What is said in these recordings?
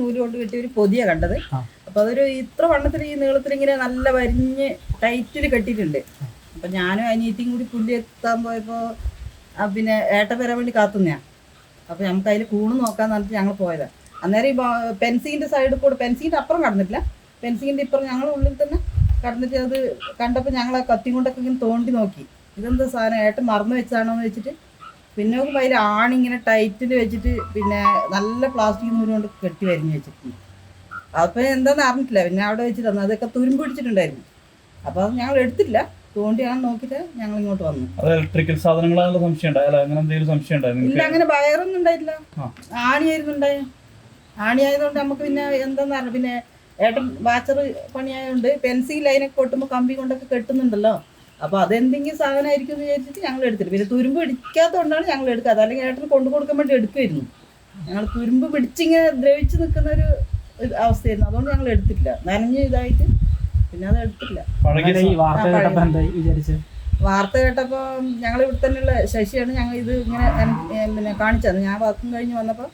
നൂൽ കൊണ്ട് കെട്ടിയ ഒരു പൊതിയ കണ്ടത്. അപ്പൊ അതൊരു ഇത്ര വണ്ണത്തിൽ ഈ നീളത്തിൽ ഇങ്ങനെ നല്ല വരിഞ്ഞ് ടൈറ്റിൽ കെട്ടിയിട്ടുണ്ട്. അപ്പൊ ഞാനും അനിയത്തിയും കൂടി പുല്ലി എത്താൻ പോയപ്പോ പിന്നെ ഏട്ട വരാൻ വേണ്ടി കാത്തുന്നയാ. അപ്പൊ നമുക്ക് അതിൽ കൂണ് നോക്കാൻ പറഞ്ഞിട്ട് ഞങ്ങൾ പോയതാ. അന്നേരം ഈ പെൻസിങ്ങിന്റെ സൈഡിൽ കൂടെ പെൻസിങ്ങിന്റെ അപ്പുറം കടന്നിട്ടില്ല. പെൻസിങ്ങിന്റെ ഇപ്പുറം ഞങ്ങൾ ഉള്ളിൽ തന്നെ കടന്നിട്ട് അത് കണ്ടപ്പോൾ ഞങ്ങൾ ആ കത്തി കൊണ്ടൊക്കെ ഇങ്ങനെ തോണ്ടി നോക്കി. ഇതെന്താ സാധനം? ഏട്ടൻ മറന്നു വെച്ചാണോന്ന് വെച്ചിട്ട് പിന്നെ നമുക്ക് അതിൽ ആണിങ്ങനെ ടൈറ്റിൽ വെച്ചിട്ട് പിന്നെ നല്ല പ്ലാസ്റ്റിക് നൂൽ കൊണ്ട് കെട്ടി വരിഞ്ഞ് വെച്ചിട്ടുണ്ട്. അപ്പം എന്താന്ന് അറിഞ്ഞിട്ടില്ല. പിന്നെ അവിടെ വെച്ചിട്ട് തന്നു അതൊക്കെ തുരുമ്പ് പിടിച്ചിട്ടുണ്ടായിരുന്നു. അപ്പോൾ അത് ഞങ്ങൾ എടുത്തില്ല. തോണ്ടിയാണ് നോക്കിയിട്ട് ഞങ്ങൾ ഇങ്ങോട്ട് വന്നു. അത് ഇലക്ട്രിക്കൽ സാധനങ്ങളാണല്ലോ സംശയം ഉണ്ടായാലോ അങ്ങനെ എന്തെങ്കിലും സംശയം ഉണ്ടായിരുന്നു ഇല്ല അങ്ങനെ വയറൊന്നും ഉണ്ടായിട്ടില്ല. ആണിയായിരുന്നുണ്ടായ ആണിയായിരുന്നു ഉണ്ടായ. ആണിയായതുകൊണ്ട് നമുക്ക് പിന്നെ എന്താന്ന് പറഞ്ഞു പിന്നെ ഏട്ടൻ വാച്ചർ പണിയായതുകൊണ്ട് പെൻസിൽ ലൈനൊക്കെ കൊട്ടുമ്പോൾ കമ്പി കൊണ്ടൊക്കെ കെട്ടുന്നുണ്ടല്ലോ. അപ്പോൾ അതെന്തെങ്കിലും സാധനമായിരിക്കും എന്ന് വിചാരിച്ചിട്ട് ഞങ്ങൾ എടുത്തിട്ട്. പിന്നെ തുരുമ്പ് പിടിക്കാത്തതുകൊണ്ടാണ് ഞങ്ങൾ എടുക്കുക അതല്ലെങ്കിൽ ഏട്ടന് കൊണ്ടു കൊടുക്കാൻ വേണ്ടി എടുക്കുമായിരുന്നു ഞങ്ങൾ തുരുമ്പ് പിടിച്ചിങ്ങനെ ദ്രവിച്ച് നിൽക്കുന്ന ഒരു അവസ്ഥയായിരുന്നു. അതുകൊണ്ട് ഞങ്ങൾ എടുത്തില്ല നനഞ്ഞ് ഇതായിട്ട് പിന്നെ അത് എടുത്തില്ല വാർത്ത ആ, കേട്ടപ്പോ എന്തായി വിചാരിച്ച്? വാർത്ത കേട്ടപ്പോൾ ഞങ്ങൾ ഇവിടെ തന്നെയുള്ള ശശിയാണ് ഞങ്ങൾ ഇത് ഇങ്ങനെ പിന്നെ കാണിച്ചത്. ഞാൻ വർക്കും കഴിഞ്ഞ് വന്നപ്പോൾ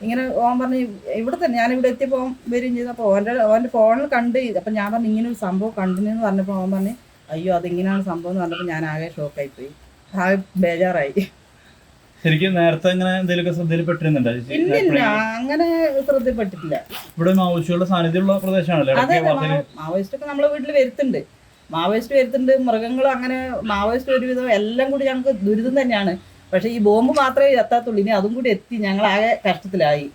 ഇങ്ങനെ ഓൻ പറഞ്ഞ് ഇവിടെ തന്നെ. ഞാൻ ഇവിടെ എത്തിയപ്പോൾ വരികയും ചെയ്തപ്പോൾ ഓന്റെ ഓന്റെ ഫോണിൽ കണ്ട് അപ്പം ഞാൻ പറഞ്ഞു ഇങ്ങനെ ഒരു സംഭവം കണ്ടിനെന്ന് പറഞ്ഞപ്പോൾ ഓൻ പറഞ്ഞ് അയ്യോ അതിങ്ങനെയാണ് സംഭവം എന്ന് പറഞ്ഞപ്പോൾ ഞാൻ ആകെ ഷോക്കായി പോയി ആകെ ബേജാറായി. ശരിക്കും നേരത്തെ അങ്ങനെ എന്തെങ്കിലുമൊക്കെ ശ്രദ്ധയിൽപ്പെട്ടിരുന്നുണ്ടോ? ഇല്ലില്ല അങ്ങനെ ശ്രദ്ധയിൽപ്പെട്ടിട്ടില്ല. ഇവിടെ മാവോയിസ്റ്റുകളുടെ സാന്നിധ്യമുള്ള പ്രദേശമാണല്ലോ അതെ ഇടയ്ക്ക് മാവോയിസ്റ്റ് ഒക്കെ നമ്മളെ വീട്ടിൽ വരുത്തുണ്ട്. മാവോയിസ്റ്റ് വരുത്തുണ്ട് മൃഗങ്ങൾ അങ്ങനെ മാവോയിസ്റ്റ് ഒരുവിധം എല്ലാം കൂടി ഞങ്ങൾക്ക് ദുരിതം തന്നെയാണ്. പക്ഷെ ഈ ബോംബ് മാത്രമേ എത്താത്തുള്ളൂ. ഇനി അതും കൂടി എത്തി ഞങ്ങൾ ആകെ കഷ്ടത്തിലായി.